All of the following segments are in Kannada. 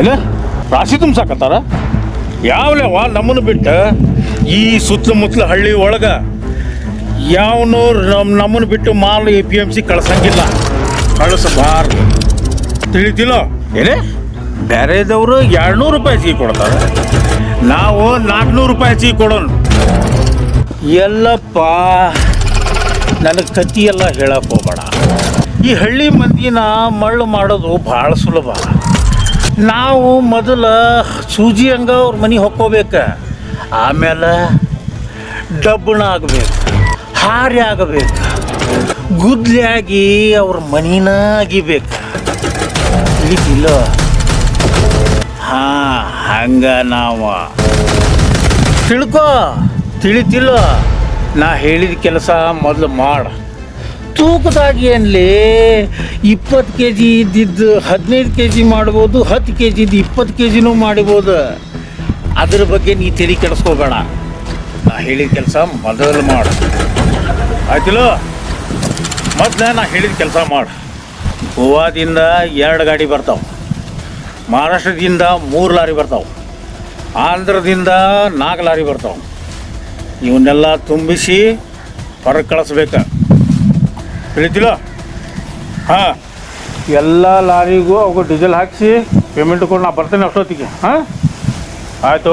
ಏನ ರಾಶಿ ತುಂಬ್ಸಾಕತ್ತಾರ? ಯಾವ್ಲೇವ ನಮ್ಮನ್ನು ಬಿಟ್ಟು? ಈ ಸುತ್ತಮುತ್ತಲ ಹಳ್ಳಿ ಒಳಗ ಯಾವನು ನಮ್ಮ ನಮ್ಮನ್ನು ಬಿಟ್ಟು ಮಾಲ್ ಎ ಪಿ ಎಂ ಸಿ ಕಳ್ಸಂಗಿಲ್ಲ. ಕಳಿಸಬಾರ್ದು. ತಿಳಿತಿಲ್ಲ ಏನೇ ಬೇರೆದವರು ಎರಡ್ನೂರು ರೂಪಾಯಿ ಹೆಚ್ಚಿಗೆ ಕೊಡ್ತಾರೆ. ನಾವು ನಾಲ್ಕುನೂರು ರೂಪಾಯಿ ಹೆಚ್ಚಿಗೆ ಕೊಡೋಣ. ಎಲ್ಲಪ್ಪ, ನನಗೆ ಕತಿ ಎಲ್ಲ ಹೇಳಕ್ ಹೋಗ್ಬೇಡ. ಈ ಹಳ್ಳಿ ಮಂದಿನ ಮಳ್ಳು ಮಾಡೋದು ಭಾಳ ಸುಲಭ. ನಾವು ಮೊದಲ ಸೂಜಿ ಹಂಗ ಅವ್ರ ಮನೆ ಹೊಕ್ಕೋಬೇಕು. ಆಮೇಲೆ ಡಬ್ಬಣ ಆಗಬೇಕು, ಹಾರಿ ಆಗಬೇಕು ಗುದ್ಲಿ ಆಗಿ ಅವ್ರ ಮನೀನ ಆಗಿಬೇಕು. ತಿಳಿತಿಲ್ಲ ಹಾ, ಹಂಗ ನಾವು. ತಿಳ್ಕೊ, ತಿಳಿತಿಲ್ಲ. ನಾ ಹೇಳಿದ ಕೆಲಸ ಮೊದಲು ಮಾಡ. ತೂಕದಾಗಿ ಏನ್ಲಿ? ಇಪ್ಪತ್ತು ಕೆ ಜಿ ಇದ್ದಿದ್ದು ಹದಿನೈದು ಕೆ ಜಿ ಮಾಡ್ಬೋದು, ಹತ್ತು ಕೆ ಜಿ ಇದ್ದು ಇಪ್ಪತ್ತು ಕೆ ಜಿನೂ ಮಾಡ್ಬೋದು. ಅದ್ರ ಬಗ್ಗೆ ನೀ ತಲೆ ಕೆಡಿಸ್ಕೋಬೇಡ. ನಾ ಹೇಳಿದ ಕೆಲಸ ಮೊದಲು ಮಾಡು. ಆಯ್ತಿಲ್ಲೋ ಮೊದಲ ನಾ ಹೇಳಿದ ಕೆಲಸ ಮಾಡು. ಗೋವಾದಿಂದ ಎರಡು ಗಾಡಿ ಬರ್ತಾವೆ. ಮಹಾರಾಷ್ಟ್ರದಿಂದ ಮೂರು ಲಾರಿ ಬರ್ತಾವೆ. ಆಂಧ್ರದಿಂದ ನಾಲ್ಕು ಲಾರಿ ಬರ್ತಾವೆ. ಇವನ್ನೆಲ್ಲ ತುಂಬಿಸಿ ಹೊರಗೆ ಕಳಿಸ್ಬೇಕು. ತಿಳಿತಿಲ್ಲ ಹಾಂ. ಎಲ್ಲ ಲಾರಿಗೂ ಅವು ಡೀಸೆಲ್ ಹಾಕಿಸಿ ಪೇಮೆಂಟ್ ಕೊಡಿ ನಾ ಬರ್ತೇನೆ ಅಷ್ಟೊತ್ತಿಗೆ. ಹಾಂ? ಆಯ್ತು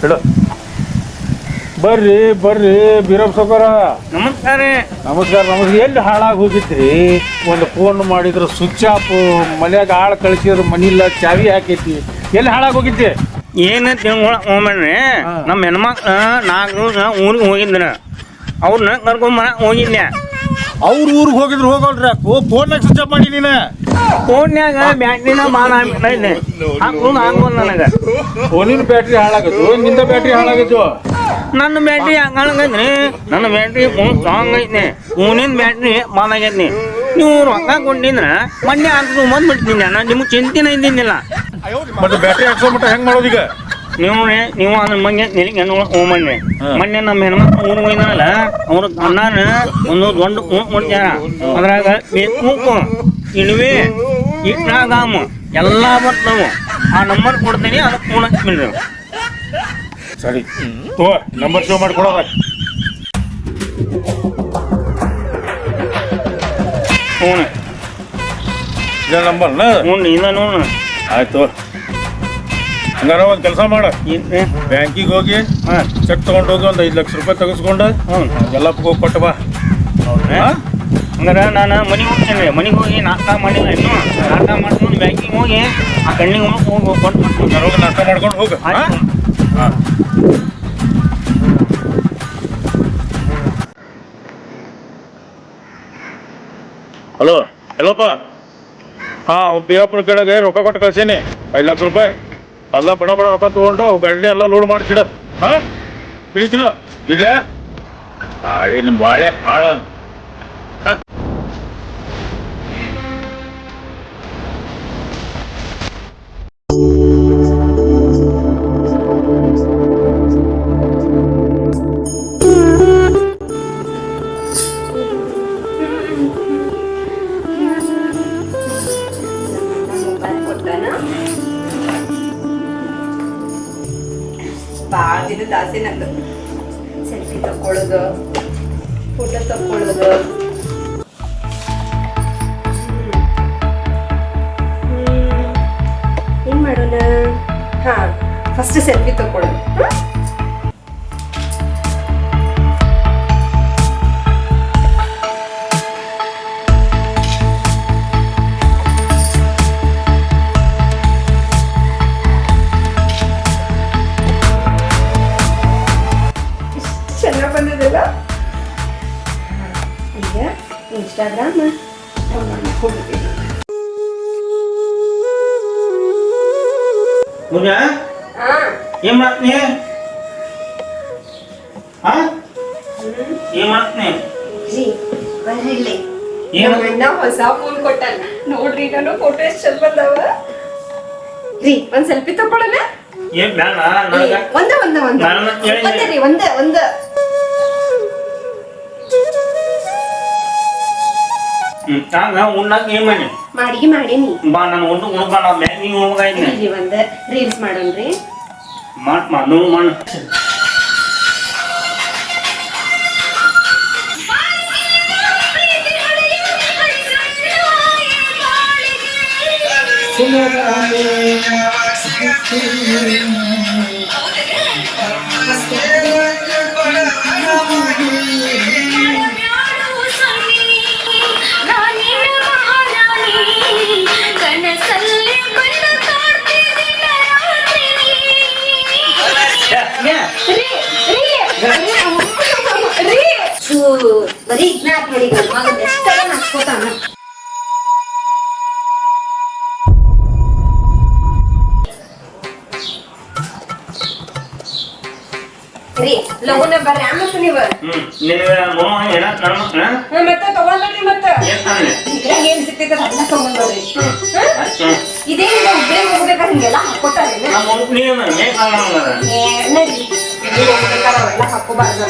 ಹೇಳು ಬರ್ರಿ ಬರ್ರಿ ಬೀರಪ್ಪ ಸೌಕರ. ನಮಸ್ಕಾರ. ನಮಸ್ಕಾರ ನಮಸ್ಕಾರ. ಎಲ್ಲಿ ಹಾಳಾಗಿ ಹೋಗಿದ್ರಿ? ಒಂದು ಫೋನ್ ಮಾಡಿದ್ರು ಸ್ವಿಚ್ ಆಫ್ ಮನೆಯಾಗ ಆಳು ಕಳಿಸಿದ್ರು ಮನಿಲ್ಲ ಚಾವಿ ಹಾಕೈತಿ. ಎಲ್ಲಿ ಹಾಳಾಗಿ ಹೋಗಿದ್ದೆ? ಏನಂತ ಹಾ. ನಮ್ಮ ಹೆಣ್ಮಕ್ಳು ನಾಲ್ಕು ದಿವಸ ಊರಿಗೆ ಹೋಗಿದ್ನ. ಅವ್ರನ್ನ ಕರ್ಕೊಂಬರ ಹೋಗಿದ್ದೆ ಅವ್ರ ಊರಿಗೆ ಹೋಗಿದ್ರು ಹೋಗಲ್ರಿ. ಫೋನ್ನಾಗ ಸ್ವಿಚ್ ಅಪ್ ಮಾಡಿ ನೀನು. ಫೋನ್ಯಾಗ ಬ್ಯಾಟ್ರಿನ ಮಾನ ಆಗ್ಬಿಟ್ಟೈತೆ ಹಾಕೋದು ಆಗ್ಬೋದು ನನಗೆ. ಫೋನಿನ ಬ್ಯಾಟ್ರಿ ಹಾಳಾಗತ್ತು ನಿಂದ ಬ್ಯಾಟ್ರಿ ಹಾಳಾಗತ್ತು ನನ್ನ ಬ್ಯಾಟ್ರಿ ಹಂಗಾಗೈತ್ರಿ ನನ್ನ ಬ್ಯಾಟ್ರಿ ಫೋನ್ ಸ್ಟ್ರಾಂಗ್ ಐತ್ನಿ. ಫೋನಿನ ಬ್ಯಾಟ್ರಿ ಮಾನ ಆಗೈತ್ನಿ. ನೀವು ರೊಕ್ಕ ಕೊಟ್ಟಿದ್ರ ಮೊನ್ನೆ ಹಾಕಿದ್ರು ಬಂದು ಬಿಡ್ತೀನಿ ನಾನು. ನಿಮ್ಗೆ ಚಿಂತೆನೇ ಇದ್ದಿದ್ದಿಲ್ಲ. ಮತ್ತೆ ಬ್ಯಾಟ್ರಿ ಹಾಕ್ಸೋಬಿಟ್ಟ ಹೆಂಗ್ ಮಾಡೋದೀಗ ನೀವು ನೀವು ಅದ್ರ ಮಂಗೆ ನಿನಗೆ ಹಾ. ಮೊನ್ನೆ ನಮ್ಮ ಹೆಣ್ಮಕ್ಳು ಊರು ಹೋಗಿದ್ರಲ್ಲ ಅವ್ರ ಅನ್ನಾನ ಒಂದು ದೊಡ್ಡ ಕೂಕ್ ಕೊಡ್ತಾರ ಅದ್ರಾಗ ಕೂಕು ಇಳುವೆ ಇಟ್ನಾಗಾಮ ಎಲ್ಲ ಬರ್ತಾವು ಆ ನಂಬರ್ ಕೊಡ್ತೀನಿ ಅದಕ್ಕೆ ಫೋನ್ ಹಚ್ಬಿಡ್ರಿ ಸರಿ. ತೋ ನಂಬರ್ ಶೋ ಮಾಡಿ ಕೊಡೋದ ಫೋನ್ ಇದೇ ನಂಬರ್ನ ಹ್ಞೂ ಇಲ್ಲ ನೋಡು. ಆಯ್ತು ಹಂಗಾರ ಒಂದು ಕೆಲಸ ಮಾಡ. ಬ್ಯಾಂಕಿಗೆ ಹೋಗಿ ಹಾಂ. ಚೆಕ್ ತಗೊಂಡು ಹೋಗಿ ಒಂದು ಐದು ಲಕ್ಷ ರೂಪಾಯಿ ತೆಗೆಸ್ಕೊಂಡು ಎಲ್ಲ ಹೋಗಿ ಕೊಟ್ಟು ಬಾ. ಹಂಗಾರ ನಾನು ಮನೆಗೆ ಹೋಗ್ತೇನೆ. ಮನೆಗೆ ಹೋಗಿ ನಾಷ್ಟ ಮಾಡಿಲ್ಲ ಇನ್ನು. ನಾಷ್ಟ ಮಾಡ್ಕೊಂಡು ಬ್ಯಾಂಕಿಗೆ ಹೋಗಿ ಆ ಕಣ್ಣಿಗೆ ಹೋಗಿ ಕೊಟ್ಟು ಬರ್ತೀನಿ. ಹಂಗಾರ ಹೋಗಿ ನಾಷ್ಟ ಮಾಡ್ಕೊಂಡು ಹೋಗು. ಹಾಂ. ಹಲೋ ಹಲೋಪ್ಪ ಹಾಂ ಬಿಯಾಪುರ ಕೆಳಗೆ ರೊಕ್ಕ ಕೊಟ್ಟು ಕಳ್ಸೀನಿ. ಐದು ಲಕ್ಷ ರೂಪಾಯಿ. ಎಲ್ಲ ಬಡ ಬಡ ರೊಕ್ಕ ತಗೊಂಡು ಬೆಳ್ಳಿ ಎಲ್ಲ ಲೋಡ್ ಮಾಡಿಸಿಡ. ಹಾ? ತಿಳಿತಿಲ್ಲ ಇಲ್ಲ ಬಾಳೆ ಬಾಳೆ. ಫಸ್ಟ್ ಸೆಲ್ಫಿ ತಗೊಳ್ಳಿ ಹಾಂ ಇಷ್ಟು ಚೆನ್ನಾಗಿ ಬಂದಿದೆಲ್ಲ ಈಗ ಇನ್ಸ್ಟಾಗ್ರಾಮ್ ಮಾಡ್ಕೊಡ್ತೀನಿ ಪೂಜಾ ಹಾಂ ಏನ್ ಮಾಡ್ತೀನಿ? ಹಾ? ಏನ್ ಮಾಡ್ತೀನಿ? ಏನು? ಅಣ್ಣ ಹೊಸ ಫೋನ್ ಕೊಟ್ಟಾನ ನೋಡ್ರಿ ನಾನು ಫೋಟೋ ಎಷ್ಟು ಚಂದ ಬಂದಾವ. ರೀ ಒಂದ್ ಸೆಲ್ಫಿ ತಗೊಳ್ಳೋಣ ಏನ್ ಬೇಡ ಒಂದ ಒಂದ ಒಂದ. ಒಂದೇ ರೀ ಒಂದ ಒಂದ. ಹಂಗ ಉಣ್ಣಾಕ ಏನ್ ಮಾಡಿ ಮಾಡಿಗೆ ಮಾಡೇನಿ ಬಾ ನಾನು ಉಂಡು ಉಣ್ಕೊಂಡ ನೀವು ಉಣ್ಕ ಇದ್ನೆ ಇಲ್ಲಿ ಒಂದ್ ರೀಲ್ಸ್ ಮಾಡೋಣ್ರಿ ಮಾಡ್ ಮಾಡ್ ನೀವು ಮಾಡ್ ಕನಸಲ್ಲಿ ಬರೀ ಇದ್ನಾಕ್ ನೋಡಿ ರೀ ಲಗುನ ಬರ್ರಿ. ಆಮತ್ತು ನೀವ ಮತ್ತೆ ತಗೊಂಡ್ಬರ್ರಿ ಮತ್ತ. ಏನ್ ಸಿಗ್ತೈತೆ ಅದನ್ನ? ಹ್ಮ್. ಇದೇನ್ ಬೇಗ ಹೋಗ್ಬೇಕಾದ್ರೆ ಹಿಂಗೆಲ್ಲ ನಡಿ. ಹೋಗ್ಬೇಕಾದ್ರೆ ಅವೆಲ್ಲ ಹಾಕೋಬಾರ್ದು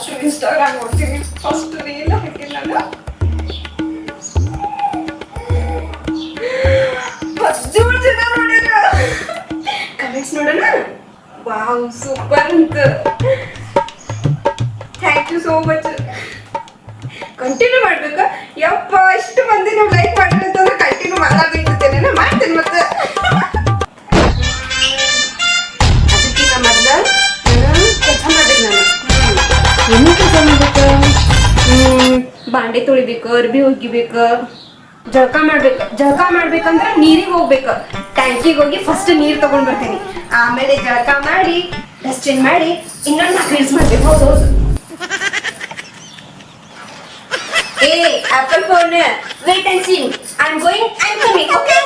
ಆದಷ್ಟು ಇನ್ಸ್ಟಾಗ್ರಾಮ್ ನೋಡ್ತೀನಿ ಫಸ್ಟ್ ರೀಲ್ ಹಾಕಿಲ್ಲ ಹದಿನೇಳು ಜನ ನೋಡ್ಯಾರ ಕಮೆಂಟ್ಸ್ ನೋಡೋಣ? ವಾವ್ ಸೂಪರ್ ಅಂತ ಥ್ಯಾಂಕ್ ಯು ಸೋ ಮಚ್ ಬಾಂಡೆ ತೊಳಿಬೇಕು ಅರ್ಬಿ ಒಗಿಬೇಕು ಜಳಕ ಮಾಡ್ಬೇಕು. ಜಳಕ ಮಾಡ್ಬೇಕಂದ್ರೆ ನೀರಿಗೆ ಹೋಗ್ಬೇಕು. ಟ್ಯಾಂಕಿಗೆ ಹೋಗಿ ಫಸ್ಟ್ ನೀರು ತಗೊಂಡ್ ಬರ್ತೀನಿ. ಆಮೇಲೆ ಜಳಕ ಮಾಡಿ ಡಸ್ಟಿನ್ ಮಾಡಿ ಇನ್ನೊಂದು ನಾಲ್ಕು ರೀಲ್ಸ್ ಮಾಡ್ಬೇಕು. ಹೌದು ಹೌದು. Hey, Apple phone, I am going I am coming okay?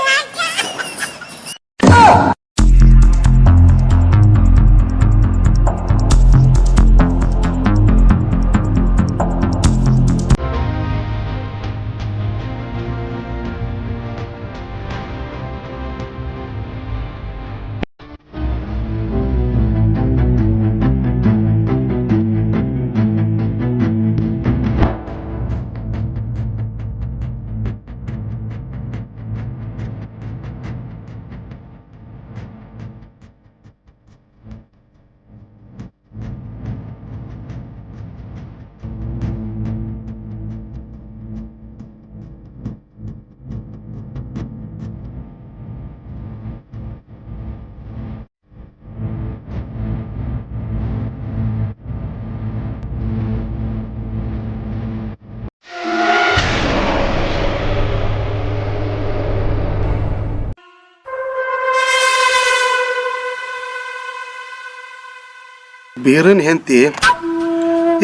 ಬೀರನ್ ಹೆಂಡತಿ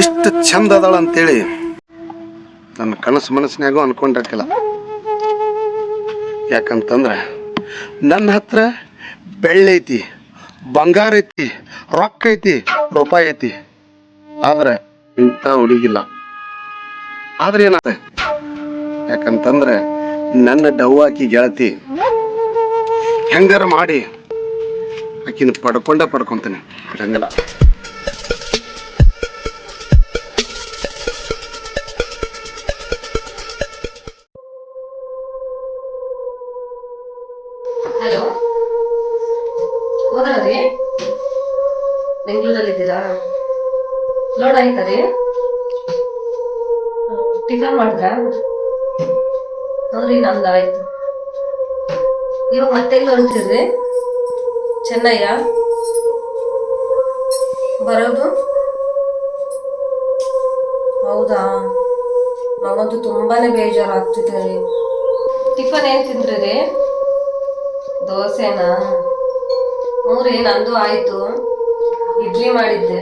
ಇಷ್ಟು ಚಂದ ಅದಾಳ ಅಂತೇಳಿ ನನ್ನ ಕನಸು ಮನಸ್ಸಿನಾಗೂ ಅನ್ಕೊಂಡಿರ್ಕಿಲ್ಲ ಯಾಕಂತಂದ್ರೆ ನನ್ನ ಹತ್ರ ಬೆಳ್ಳಿ ಐತಿ, ಬಂಗಾರ ಐತಿ, ರೊಕ್ಕ ಐತಿ, ರೂಪಾಯಿ ಐತಿ. ಆದ್ರೆ ಇಂಥ ಹುಡುಗಿಲ್ಲ. ಆದ್ರೆ ಏನಾದ ಯಾಕಂತಂದ್ರೆ ನನ್ನ ಡವ್ವಾಕಿ ಗೆಳತಿ ಹೆಂಗಾರ ಮಾಡಿ, ಆಕಿನ ಪಡ್ಕೊಂಡ ಪಡ್ಕೊತೀನಿ. ಬಿಡಂಗಿಲ್ಲ ಬೆಂಗಳೂರಲ್ಲಿದ್ದೀರಾ ಲೋಡ್ ಆಯ್ತಾ ರೀ ಟಿಫನ್ ಮಾಡಿದ್ರ? ಹೌದ್ರಿ ನಮ್ದು ಆಯ್ತು ಇವಾಗ ಮತ್ತೆ ಎಲ್ಲಿ ಚೆನ್ನಯ್ಯ ಬರೋದು? ಹೌದಾ? ನಮ್ಮದು ತುಂಬಾನೇ ಬೇಜಾರಾಗ್ತಿದೆ ರೀ. ಟಿಫನ್ ಏನ್ ತಿಂದ್ರಿ ದೋಸೆನಾ? ಹ್ಞೂ ರೀ ನಂದು ಆಯ್ತು. ಇಡ್ಲಿ ಮಾಡಿದ್ದೆ.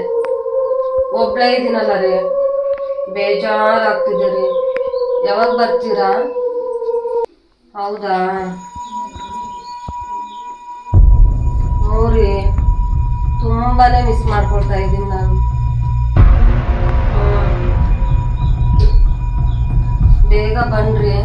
ಒಬ್ಳೇ ಇದ್ದೀನಲ್ಲ ರೀ. ಬೇಜಾರಾಗ್ತಿದೆ ರೀ. ಯಾವಾಗ ಬರ್ತೀರಾ? ಹೌದಾ? ಹ್ಞೂ ರೀ ತುಂಬಾನೇ ಮಿಸ್ ಮಾಡ್ಕೊಳ್ತಾ ಇದ್ದೀನಿ ನಾನು. ಬೇಗ ಬನ್ರಿ.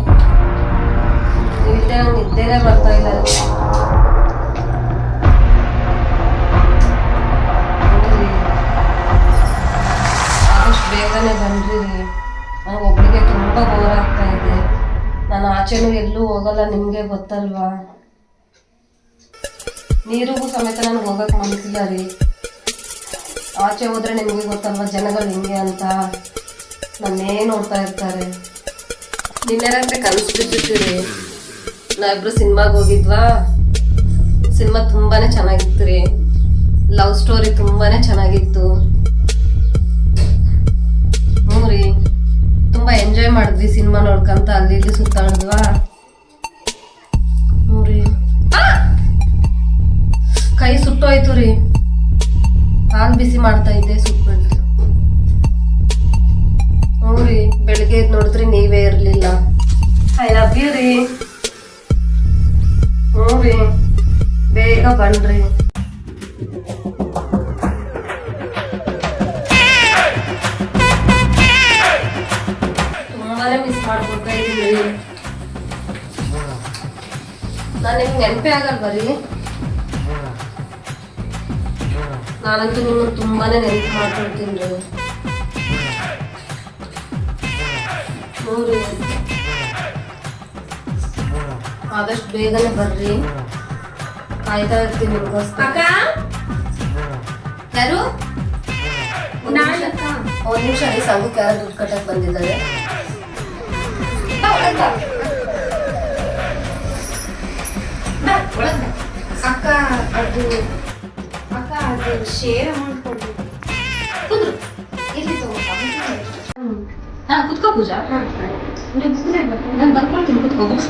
ಹೋಗಲ್ಲ ನಿಮಗೆ ಗೊತ್ತಲ್ವಾ? ನೀರಿಗೂ ಸಮೇತ ನನಗೆ ಹೋಗಕ್ಕೆ ಮನಸ್ಸಿಲ್ಲ ರೀ. ಆಚೆ ಹೋದ್ರೆ ನಿಮಗೆ ಗೊತ್ತಲ್ವಾ, ಜನಗಳು ಹಿಂಗೆ ಅಂತ. ನನ್ನೇ ನೋಡ್ತಾ ಇರ್ತಾರೆ. ನಿನ್ನೆ ರಾತ್ರಿ ಕನಸು ಬಿದ್ದಿರ್ತೀರಿ ನಾವಿಬ್ರು ಸಿನಿಮಾಗೆ ಹೋಗಿದ್ವಾ? ಸಿನಿಮಾ ತುಂಬಾನೇ ಚೆನ್ನಾಗಿತ್ತು ರೀ. ಲವ್ ಸ್ಟೋರಿ ತುಂಬಾನೇ ಚೆನ್ನಾಗಿತ್ತು. ಹ್ಞೂ ರೀ. ತುಂಬ ಎಂಜಾಯ್ ಮಾಡಿದ್ವಿ ಸಿನಿಮಾ ನೋಡ್ಕೊಂತ, ಅಲ್ಲಿ ಇಲ್ಲಿ ಸುತ್ತಾಡಿದ್ವಾ? ಸುಟ್ಟೋಯ್ತು ರೀ. ಹಾಲು ಬಿಸಿ ಮಾಡ್ತಾ ಇದ್ದೆ ಸುಟ್ಬಿಡ್ತು ಹ್ಞೂ ರೀ ಬೆಳಿಗ್ಗೆ ನೋಡಿದ್ರಿ ನೀವೇ ಇರಲಿಲ್ಲ. ಐ ಲವ್ ಯು ರೀ. ಹ್ಞೂ ರೀ ಬೇಗ ಬನ್ರಿ. ತುಂಬಾನೇ ಮಿಸ್ ಮಾಡ್ಕೊಡ್ತಾ ಇದ್ದೀನಿ. ನಾನು ನಿಮ್ಗೆ ನೆನಪೇ ಆಗಲ್ಲ ರೀ? ನಾನಂತೂ ನಿಮ್ಮನ್ನು ತುಂಬಾನೇ ನೆನಪು ಮಾಡ್ಕೊಳ್ತೀನಿ ರೀ. ನೋಡಿ ಆದಷ್ಟು ಬೇಗನೆ ಬರ್ರಿ. ಕಾಯ್ತಾ ಇರ್ತೀನಿ ಅಕ್ಕ? ಯಾರು? ಒಂದ್ ನಿಮಿಷ. ಅಲ್ಲಿ ಸಂಘಕ್ಕೆ ಯಾರು ದುಡ್ಡು ಕಟ್ಟಕ್ ಬಂದಿದ್ದಾರೆ. ಅಕ್ಕ ಅದು ಶೇರ್ ಅಮೌಂಟ್ ಕೊಡ್ಬೇಕು ಕುಂದ್ರು. ಇಲ್ಲಿ ತಗೋ ಹಾ ಕುತ್ಕೋ ಪೂಜಾ ನಾನು ಬರ್ಕೊಳ್ತೀನಿ ಕುತ್ಕೋ ಬುಕ್ಸ್